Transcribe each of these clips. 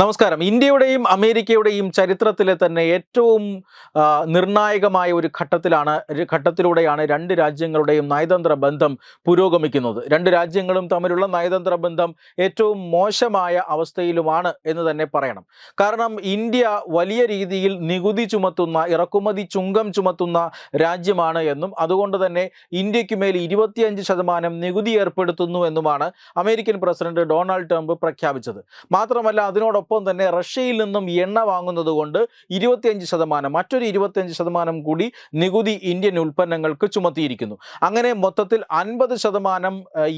നമസ്കാരം. ഇന്ത്യയുടെയും അമേരിക്കയുടെയും ചരിത്രത്തിലെ തന്നെ ഏറ്റവും നിർണായകമായ ഒരു ഘട്ടത്തിലാണ് ഘട്ടത്തിലൂടെയാണ് രണ്ട് രാജ്യങ്ങളുടെയും നയതന്ത്ര ബന്ധം പുരോഗമിക്കുന്നത്. രണ്ട് രാജ്യങ്ങളും തമ്മിലുള്ള നയതന്ത്ര ബന്ധം ഏറ്റവും മോശമായ അവസ്ഥയിലുമാണ് എന്ന് തന്നെ പറയണം. കാരണം ഇന്ത്യ വലിയ രീതിയിൽ നികുതി ചുമത്തുന്ന ഇറക്കുമതി ചുങ്കം ചുമത്തുന്ന രാജ്യമാണ് എന്നും അതുകൊണ്ട് തന്നെ ഇന്ത്യയ്ക്ക് മേൽ ഇരുപത്തിയഞ്ച് ശതമാനം നികുതി ഏർപ്പെടുത്തുന്നു എന്നുമാണ് അമേരിക്കൻ പ്രസിഡന്റ് ഡൊണാൾഡ് ട്രംപ് പ്രഖ്യാപിച്ചത്. മാത്രമല്ല അതിനോടൊപ്പം തന്നെ റഷ്യയിൽ നിന്നും എണ്ണ വാങ്ങുന്നത് കൊണ്ട് ഇരുപത്തിയഞ്ച് ശതമാനം മറ്റൊരു ഇരുപത്തിയഞ്ച് ശതമാനം കൂടി നികുതി ഇന്ത്യൻ ഉൽപ്പന്നങ്ങൾക്ക് ചുമത്തിയിരിക്കുന്നു. അങ്ങനെ മൊത്തത്തിൽ അൻപത് ശതമാനം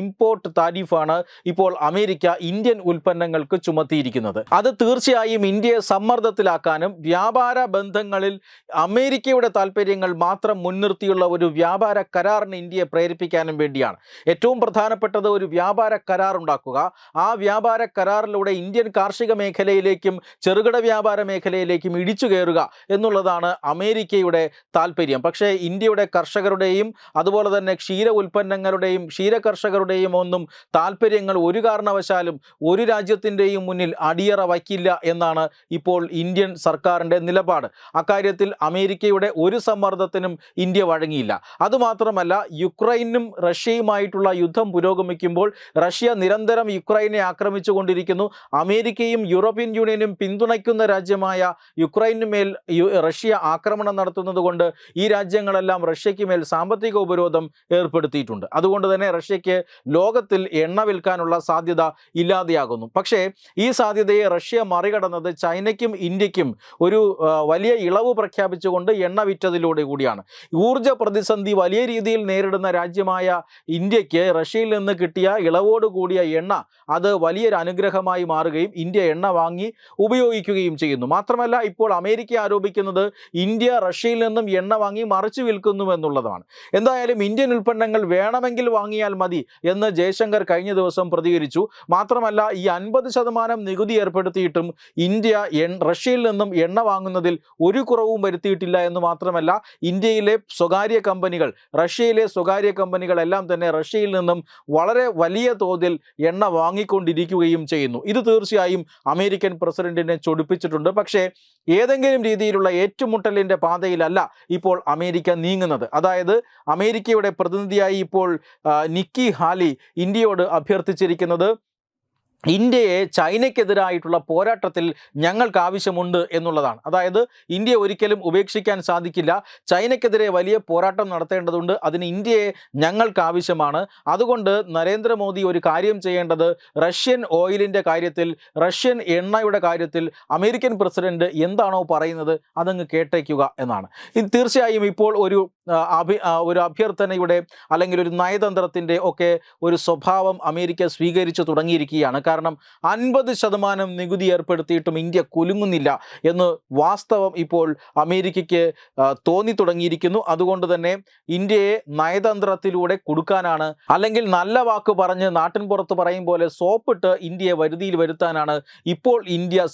ഇമ്പോർട്ട് താരിഫാണ് ഇപ്പോൾ അമേരിക്ക ഇന്ത്യൻ ഉൽപ്പന്നങ്ങൾക്ക് ചുമത്തിയിരിക്കുന്നത്. അത് തീർച്ചയായും ഇന്ത്യയെ സമ്മർദ്ദത്തിലാക്കാനും വ്യാപാര ബന്ധങ്ങളിൽ അമേരിക്കയുടെ താല്പര്യങ്ങൾ മാത്രം മുൻനിർത്തിയുള്ള ഒരു വ്യാപാര കരാറിന് ഇന്ത്യയെ പ്രേരിപ്പിക്കാനും വേണ്ടിയാണ്. ഏറ്റവും പ്രധാനപ്പെട്ടത് ഒരു വ്യാപാര കരാർ ഉണ്ടാക്കുക. ആ വ്യാപാര കരാറിലൂടെ ഇന്ത്യൻ കാർഷിക മേഖലയിലേക്കും ചെറുകിട വ്യാപാര മേഖലയിലേക്കും ഇടിച്ചു കയറുക എന്നുള്ളതാണ് അമേരിക്കയുടെ താല്പര്യം പക്ഷേ ഇന്ത്യയുടെ കർഷകരുടെയും അതുപോലെ തന്നെ ക്ഷീര ഉൽപ്പന്നങ്ങളുടെയും ക്ഷീര കർഷകരുടെയും ഒന്നും താല്പര്യങ്ങൾ ഒരു കാരണവശാലും ഒരു രാജ്യത്തിന്റെയും മുന്നിൽ അടിയറ വയ്ക്കില്ല എന്നാണ് ഇപ്പോൾ ഇന്ത്യൻ സർക്കാരിന്റെ നിലപാട്. അക്കാര്യത്തിൽ അമേരിക്കയുടെ ഒരു സമ്മർദ്ദത്തിനും ഇന്ത്യ വഴങ്ങിയില്ല. അതുമാത്രമല്ല യുക്രൈനും റഷ്യയുമായിട്ടുള്ള യുദ്ധം പുരോഗമിക്കുമ്പോൾ റഷ്യ നിരന്തരം യുക്രൈനെ ആക്രമിച്ചുകൊണ്ടിരിക്കുന്നു. അമേരിക്കയും യൂറോപ്യൻ യൂണിയനും പിന്തുണയ്ക്കുന്ന രാജ്യമായ യുക്രൈനു മേൽ റഷ്യ ആക്രമണം നടത്തുന്നതുകൊണ്ട് ഈ രാജ്യങ്ങളെല്ലാം റഷ്യയ്ക്ക് മേൽ സാമ്പത്തിക ഉപരോധം ഏർപ്പെടുത്തിയിട്ടുണ്ട്. അതുകൊണ്ട് തന്നെ റഷ്യയ്ക്ക് ലോകത്തിൽ എണ്ണ വിൽക്കാനുള്ള സാധ്യത ഇല്ലാതെയാകുന്നു. പക്ഷേ ഈ സാധ്യതയെ റഷ്യ മറികടന്നത് ചൈനയ്ക്കും ഇന്ത്യക്കും ഒരു വലിയ ഇളവ് പ്രഖ്യാപിച്ചുകൊണ്ട് എണ്ണ വിറ്റതിലൂടെ കൂടിയാണ്. ഊർജ പ്രതിസന്ധി വലിയ രീതിയിൽ നേരിടുന്ന രാജ്യമായ ഇന്ത്യയ്ക്ക് റഷ്യയിൽ നിന്ന് കിട്ടിയ ഇളവോടുകൂടിയ എണ്ണ അത് വലിയൊരു അനുഗ്രഹമായി മാറുകയും ഇന്ത്യ എണ്ണ വാങ്ങി ഉപയോഗിക്കുകയും ചെയ്യുന്നു. മാത്രമല്ല ഇപ്പോൾ അമേരിക്ക ആരോപിക്കുന്നത് ഇന്ത്യ റഷ്യയിൽ നിന്നും എണ്ണ വാങ്ങി മറിച്ചു വിൽക്കുന്നു എന്നുള്ളതാണ്. എന്തായാലും ഇന്ത്യൻ ഉൽപ്പന്നങ്ങൾ വേണമെങ്കിൽ വാങ്ങിയാൽ മതി എന്ന് ജയശങ്കർ കഴിഞ്ഞ ദിവസം പ്രതികരിച്ചു. മാത്രമല്ല ഈ അൻപത് ശതമാനം നികുതി ഏർപ്പെടുത്തിയിട്ടും ഇന്ത്യ റഷ്യയിൽ നിന്നും എണ്ണ വാങ്ങുന്നതിൽ ഒരു കുറവും വരുത്തിയിട്ടില്ല എന്ന് മാത്രമല്ല ഇന്ത്യയിലെ സ്വകാര്യ കമ്പനികൾ റഷ്യയിലെ സ്വകാര്യ കമ്പനികളെല്ലാം തന്നെ റഷ്യയിൽ നിന്നും വളരെ വലിയ തോതിൽ എണ്ണ വാങ്ങിക്കൊണ്ടിരിക്കുകയും ചെയ്യുന്നു. ഇത് തീർച്ചയായും അമേരിക്കൻ പ്രസിഡന്റിനെ ചൊടിപ്പിച്ചിട്ടുണ്ട്. പക്ഷേ ഏതെങ്കിലും രീതിയിലുള്ള ഏറ്റുമുട്ടലിന്റെ പാതയിലല്ല ഇപ്പോൾ അമേരിക്ക നീങ്ങുന്നത്. അതായത് അമേരിക്കയുടെ പ്രതിനിധിയായി ഇപ്പോൾ നിക്കി ഹാലി ഇന്ത്യയോട് അഭ്യർത്ഥിച്ചിരിക്കുന്നത് ഇന്ത്യയെ ചൈനയ്ക്കെതിരായിട്ടുള്ള പോരാട്ടത്തിൽ ഞങ്ങൾക്ക് ആവശ്യമുണ്ട് എന്നുള്ളതാണ്. അതായത് ഇന്ത്യ ഒരിക്കലും ഉപേക്ഷിക്കാൻ സാധിക്കില്ല. ചൈനയ്ക്കെതിരെ വലിയ പോരാട്ടം നടത്തേണ്ടതുണ്ട്. അതിന് ഇന്ത്യയെ ഞങ്ങൾക്ക് ആവശ്യമാണ് അതുകൊണ്ട് നരേന്ദ്രമോദി ഒരു കാര്യം ചെയ്യേണ്ടത് റഷ്യൻ ഓയിലിന്റെ കാര്യത്തിൽ റഷ്യൻ എണ്ണയുടെ കാര്യത്തിൽ അമേരിക്കൻ പ്രസിഡന്റ് എന്താണോ പറയുന്നത് അതങ്ങ് കേട്ടേക്കുക എന്നാണ്. തീർച്ചയായും ഇപ്പോൾ ഒരു അഭി ഒരു അഭ്യർത്ഥനയുടെ അല്ലെങ്കിൽ ഒരു നയതന്ത്രത്തിന്റെ ഒക്കെ ഒരു സ്വഭാവം അമേരിക്ക സ്വീകരിച്ചു തുടങ്ങിയിരിക്കുകയാണ്. കാരണം അൻപത് ശതമാനം നികുതി ഏർപ്പെടുത്തിയിട്ടും ഇന്ത്യ കുലുങ്ങുന്നില്ല എന്ന് വാസ്തവം ഇപ്പോൾ അമേരിക്കയ്ക്ക് തോന്നി തുടങ്ങിയിരിക്കുന്നു. അതുകൊണ്ട് തന്നെ ഇന്ത്യയെ നയതന്ത്രത്തിലൂടെ കൊടുക്കാനാണ് അല്ലെങ്കിൽ നല്ല വാക്ക് പറഞ്ഞ് നാട്ടിൻ പുറത്ത് പറയും പോലെ സോപ്പിട്ട് ഇന്ത്യയെ വരുതിയിൽ വരുത്താനാണ് ഇപ്പോൾ ഇന്ത്യ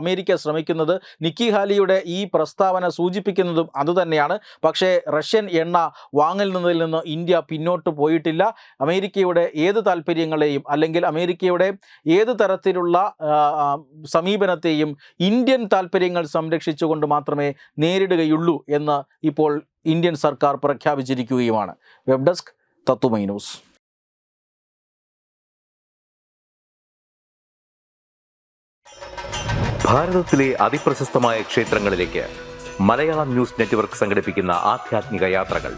അമേരിക്ക ശ്രമിക്കുന്നത്. നിക്കി ഹാലിയുടെ ഈ പ്രസ്താവന സൂചിപ്പിക്കുന്നതും അതുതന്നെയാണ്. പക്ഷേ റഷ്യൻ എണ്ണ വാങ്ങലിൽ നിന്ന് ഇന്ത്യ പിന്നോട്ട് പോയിട്ടില്ല. അമേരിക്കയുടെ ഏത് താല്പര്യങ്ങളെയും അല്ലെങ്കിൽ അമേരിക്കയുടെ ഏത് തരത്തിലുള്ള സമീപനത്തെയും ഇന്ത്യൻ താല്പര്യങ്ങൾ സംരക്ഷിച്ചുകൊണ്ട് മാത്രമേ നേരിടുകയുള്ളൂ എന്ന് ഇപ്പോൾ ഇന്ത്യൻ സർക്കാർ പ്രഖ്യാപിച്ചിരിക്കുകയുമാണ്. വെബ് ഡെസ്ക് തത്തുമൈ ന്യൂസ്. ഭാരതത്തിലെ ക്ഷേത്രങ്ങളിലേക്ക് മലയാളം ന്യൂസ് നെറ്റ്വർക്ക് യാത്രകൾ.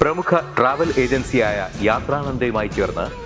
പ്രമുഖ ട്രാവൽ ഏജൻസിയായ ചേർന്ന്